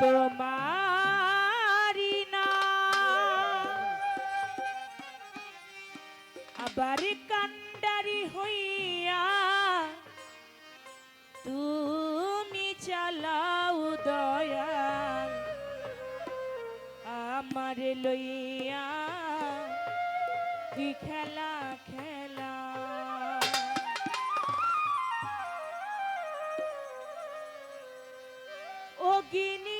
তোমারি না। আবার কান্ডারি হইয়া তুমি চালাও দয়াল আমার লইয়া কি খেলা খেলা। অগিনী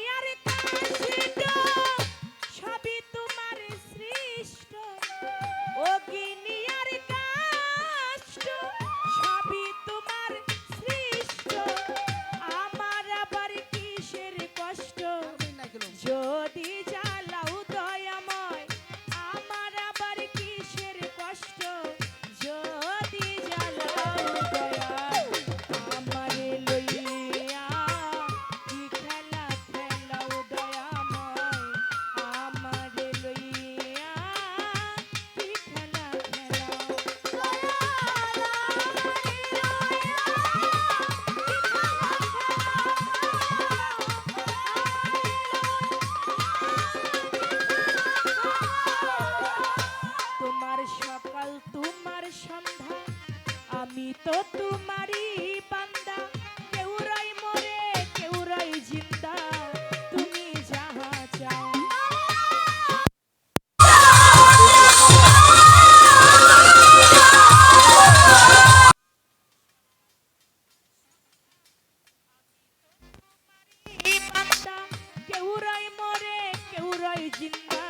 ไรกินนะ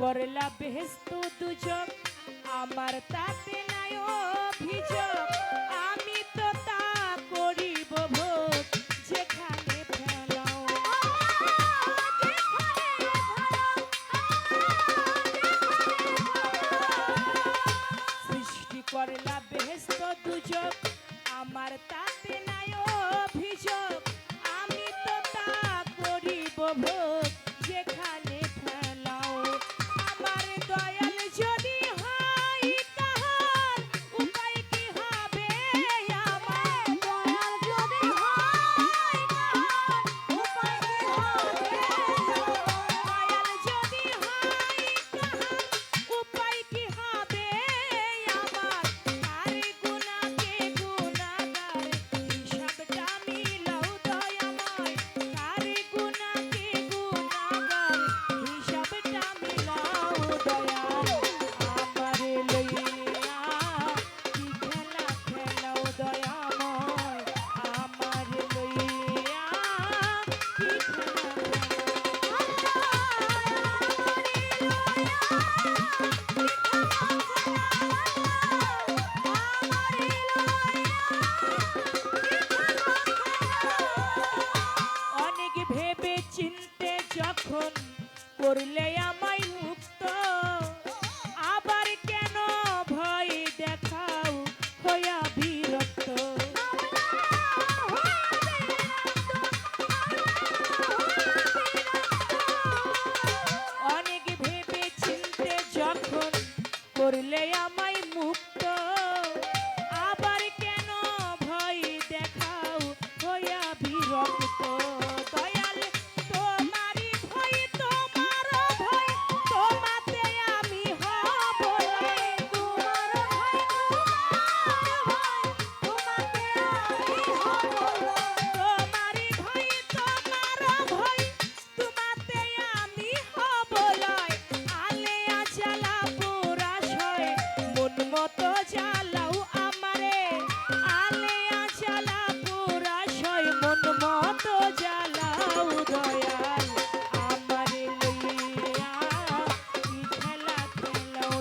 করলা বেহস্ত দুজন আমার তাতে নাই অভিযোগ। আমি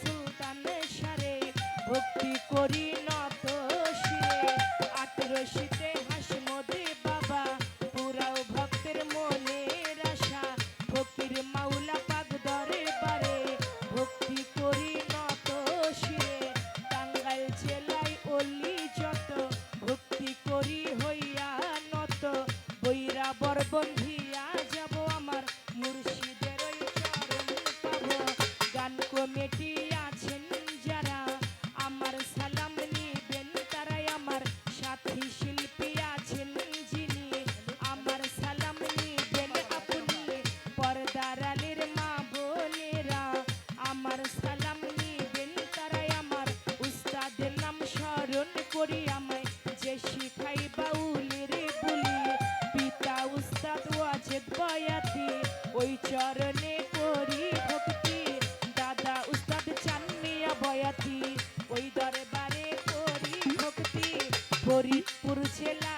সুলতান সারে ভক্তি করি ফরিদপুর জেলা